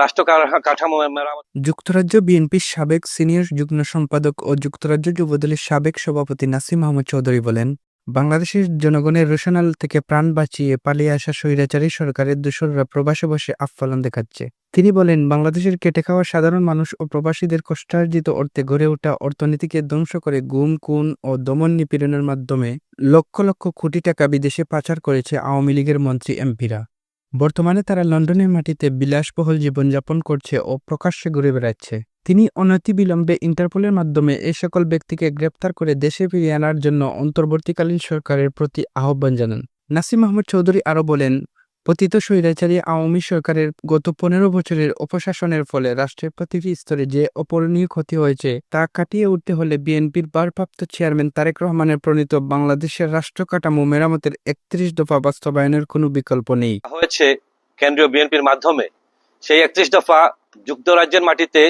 রাষ্ট্র কাঠামো যুক্তরাজ্য বিএনপির সাবেক সিনিয়র যুগ্ম সম্পাদক ও যুক্তরাজ্য যুবদলের সাবেক সভাপতি নাসিম মাহমুদ চৌধুরী বলেন, বাংলাদেশের জনগণের রোশনাল থেকে প্রাণ বাঁচিয়ে পালিয়ে আসা স্বৈরাচারী সরকারের দোসররা প্রবাসে বসে আফফালন দেখাচ্ছে। তিনি বলেন, বাংলাদেশের কেটে খাওয়া সাধারণ মানুষ ও প্রবাসীদের কষ্টার্জিত অর্থে গড়ে ওঠা অর্থনীতিকে ধ্বংস করে গুম, খুন ও দমন নিপীড়নের মাধ্যমে লক্ষ লক্ষ কোটি টাকা বিদেশে পাচার করেছে আওয়ামী লীগের মন্ত্রী এমপিরা। বর্তমানে তারা লন্ডনের মাটিতে বিলাসবহুল জীবনযাপন করছে ও প্রকাশ্যে ঘুরে বেড়াচ্ছে। তিনি অনতিবিলম্বে ইন্টারপোলের মাধ্যমে এই সকল ব্যক্তিকে গ্রেপ্তার করে দেশে ফিরিয়ে আনার জন্য অন্তর্বর্তীকালীন সরকারের প্রতি আহ্বান জানান। নাসিম মাহমুদ চৌধুরী আরও বলেন পতিত স্বৈরাচারী আওয়ামী সরকারের গত পনেরো বছরের অপশাসনের ফলে রাষ্ট্রের প্রতিটি স্তরে যে অপরণীয় ক্ষতি হয়েছে তা কাটিয়ে উঠতে হলে বিএনপির ভারপ্রাপ্ত চেয়ারম্যান তারেক রহমানের প্রণীত বাংলাদেশের রাষ্ট্র কাঠামো মেরামতের একত্রিশ দফা বাস্তবায়নের কোনো বিকল্প নেই। হয়েছে কেন্দ্রীয় বিএনপির মাধ্যমে। সেই একত্রিশ দফা যুক্তরাজ্যের মাটিতে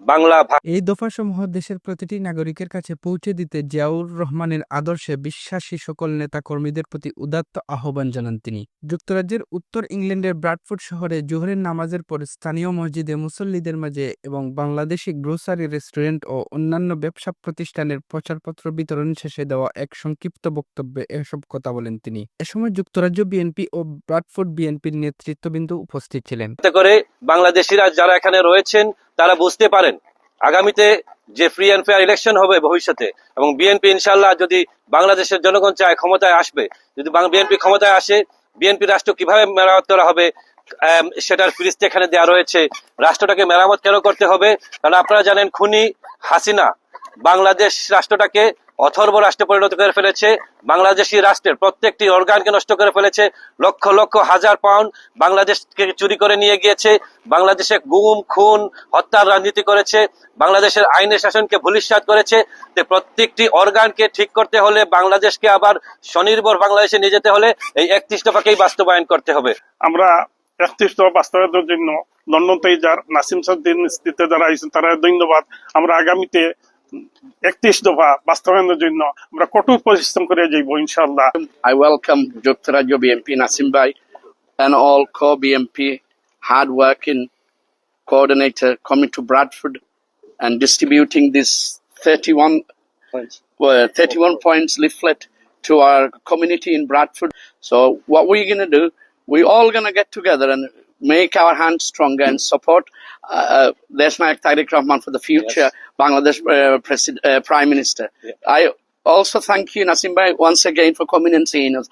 বাংলা এই দফাসমূহ দেশের প্রতিটি নাগরিকের কাছে পৌঁছে দিতে জিয়াউর রহমানের আদর্শে বিশ্বাসী সকল নেতা কর্মীদের প্রতি উদাত্ত আহ্বান জানান তিনি। যুক্তরাজ্যের উত্তর ইংল্যান্ডের ব্রাডফোর্ড শহরে জোহরের নামাজের পর স্থানীয় মসজিদে মুসল্লিদের মাঝে এবং বাংলাদেশি গ্রোসারি রেস্টুরেন্ট ও অন্যান্য ব্যবসা প্রতিষ্ঠানের প্রচারপত্র বিতরণ শেষে দেওয়া এক সংক্ষিপ্ত বক্তব্যে এসব কথা বলেন তিনি। এ সময় যুক্তরাজ্য বিএনপি ও ব্রাডফোর্ড বিএনপির নেতৃত্ববৃন্দ উপস্থিত ছিলেন। করে বাংলাদেশিরা যারা এখানে রয়েছেন তারা বুঝতে পারেন। আগামীতে যে ফ্রি অ্যান্ড ফেয়ার ইলেকশন হবে ভবিষ্যতে, এবং বিএনপি ইনশাল্লাহ যদি বাংলাদেশের জনগণ চায় ক্ষমতায় আসবে, যদি বিএনপি ক্ষমতায় আসে বিএনপি রাষ্ট্র কীভাবে মেরামত করা হবে সেটার ফিরিস্তি এখানে দেওয়া রয়েছে। রাষ্ট্রটাকে মেরামত কেন করতে হবে? কারণ আপনারা জানেন খুনি হাসিনা বাংলাদেশ রাষ্ট্রটাকে অথর্ব রাষ্ট্রে পরিণত করে ফেলেছে বাংলাদেশি রাষ্ট্রের প্রত্যেকটি অর্গানকে নষ্ট করে ফেলেছে, লক্ষ লক্ষ হাজার পাউন্ড বাংলাদেশকে চুরি করে নিয়ে গিয়েছে, বাংলাদেশে গুম, খুন, হত্যার রাজনীতি করেছে, বাংলাদেশের আইনের শাসনকে ভুলিশ্বাত করেছে। প্রত্যেকটি অর্গানকে ঠিক করতে হলে বাংলাদেশকে আবার স্বনির্ভর বাংলাদেশে নিয়ে যেতে হলে এই একত্রিশ দফাকেই বাস্তবায়ন করতে হবে। আমরা একত্রিশ দফা বাস্তবায়নের জন্য লন্ডন থেকে যার নাসিম সাদ্দিন যারা তারা ধন্যবাদ। আমরা আগামীতে একত্রিশ দফা বাস্তবায়নের জন্য আমরা কঠোর পরিশ্রম করে যাইব ইনশাল্লাহ I welcome Joktarajyo BMP Nasim Bhai and all core BMP hard-working coordinator coming to Bradford and distributing this 31, uh, 31 points leaflet to our community in Bradford. So what we're going to do, we're all going to get together and make our hands stronger and support uh, uh, Desnayak Tariq Rahman for the future Bangladesh uh, president, uh, Prime Minister. I also thank you, Nasim Bhai, once again for coming and seeing us.